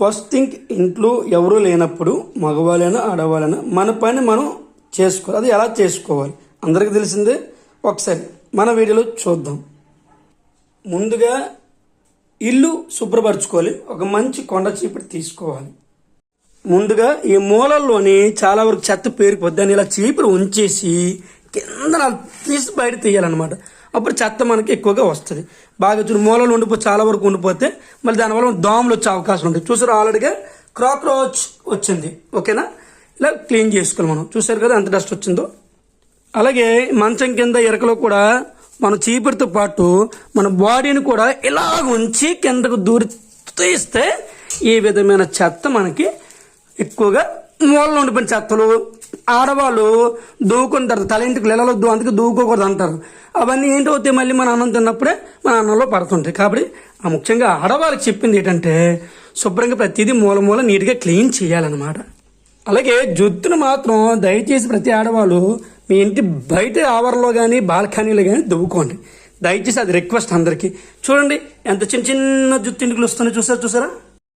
First thing ఇంట్లో ఎవరూ లేనప్పుడు మగవాళ్ళైనా ఆడవాళ్ళైనా మన పని మనం చేసుకోవాలి. అది ఎలా చేసుకోవాలి? అందరికీ తెలిసిందే? ఒకసారి మన వీడియోలో చూద్దాం. ముందుగా ఇల్లు శుభ్రపరచుకోవాలి. ఒక మంచి కొండ చీపుడు తీసుకోవాలి. ముందుగా ఈ మూలల్లోని చాలా వరకు చెత్త పేరుకుపోద్ది దాన్ని ఇలా చీపురు ఉంచేసి కింద తీసి బయట తీయాలన్నమాట. అప్పుడు చెత్త మనకి ఎక్కువగా వస్తుంది. బాగా చూడు మూలలు ఉండిపో చాలా వరకు ఉండిపోతే మళ్ళీ దానివల్ల దోమలు వచ్చే అవకాశం ఉంటుంది. చూసారు ఆల్రెడీగా క్రాక్రోచ్ వచ్చింది. ఓకేనా? ఇలా క్లీన్ చేసుకోవాలి మనం. చూసారు కదా ఎంత డస్ట్ వచ్చిందో? అలాగే మంచం కింద ఎరకలో కూడా మన చీపురితో పాటు మన బాడీని కూడా ఇలా ఉంచి కిందకు దూరి తీస్తే ఈ విధమైన చెత్త మనకి ఎక్కువగా మూలలో ఉండిపోయిన చెత్తలు ఆడవాళ్ళు దూకుంటారు తల ఇంటికి నెలలో అందుకే దూకోకూడదు అంటారు. అవన్నీ ఏంటవుతాయి మళ్ళీ మన అన్నం తిన్నప్పుడే మన అన్నంలో పడుతుంటాయి. కాబట్టి ఆ ముఖ్యంగా ఆడవాళ్ళకి చెప్పింది ఏంటంటే శుభ్రంగా ప్రతిదీ మూల మూల నీట్గా క్లీన్ చేయాలన్నమాట. అలాగే జుత్తును మాత్రం దయచేసి ప్రతి ఆడవాళ్ళు మీ ఇంటి బయట ఆవరణలో కానీ బాల్కనీలో కానీ దువ్వుకోండి. దయచేసి అది రిక్వెస్ట్ అందరికీ. చూడండి ఎంత చిన్న చిన్న జుత్తు ఇంటికి వస్తున్నాయి చూసారా చూసారా?